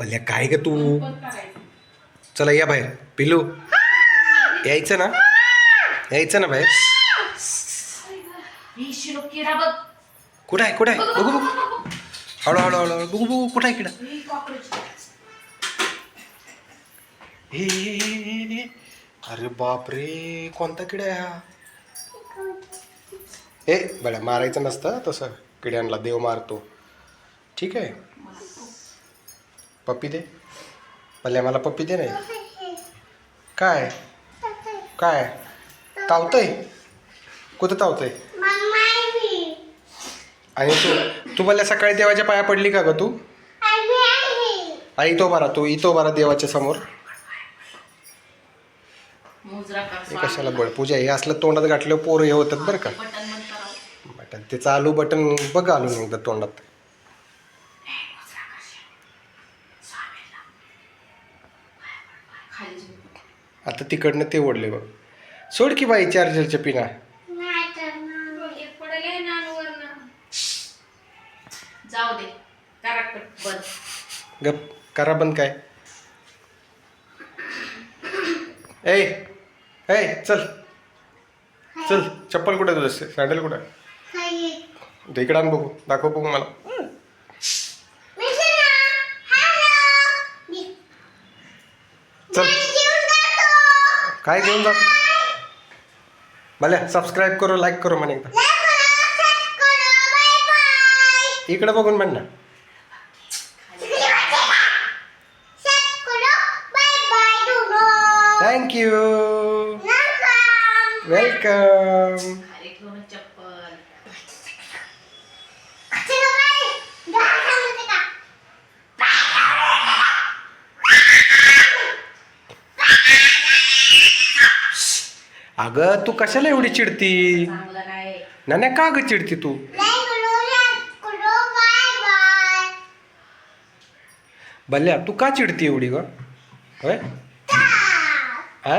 पल्ल्या काय ग तू? चला या बाहेर. पिलू यायचं ना? यायचं ना बाहेर? कुठं आहे कुठं आहे? बघू बघू. हळू हळू हळू हळू. बघू बघू कुठं आहे किडा हे हे. अरे बापरे कोणता किडा आहे हा? ए बड्या मारायचं नसतं तसं. किड्यांना देव मारतो. ठीक आहे? पप्पी दे. पल्ल्या मला पप्पी दे नाही काय? काय? तावतंय? कुठं तावतंय? आणि तू तू मला सकाळी देवाच्या पाया पडली का ग तू? आई तो बरा तू इतो बरा देवाच्या समोर. हे कशाला बळ? पूजा हे असलं तोंडात गाठल्यावर पोरं हे होतात बरं का. बटन ते चालू बटन बघ घालून एकदा तोंडात. खाली झोप. आता तिकडनं ते ओढले बघ. सोड की बाई चार्जरच्या पिना. एक पडेल आहे ना आणि वरनं. जाऊ दे. करा कट बंद. गप करा बंद काय? ए ए चल. चल चप्पल कुठे तुझं? सँडल कुठे इकडं आण बघू. दाखव बघू मला. चल. काय घेऊन जातो? मला सबस्क्राईब करू लाईक करू म्हणे एकदा. इकडे बघून म्हण ना. थँक्यू वेलकम अरे घेऊन चप्पल अगं तू कशाला एवढी चिडती? चांगलं नाही. नाण्या का ग चिडती तू? बल्ल्या तू का चिडती एवढी ग? होय? हा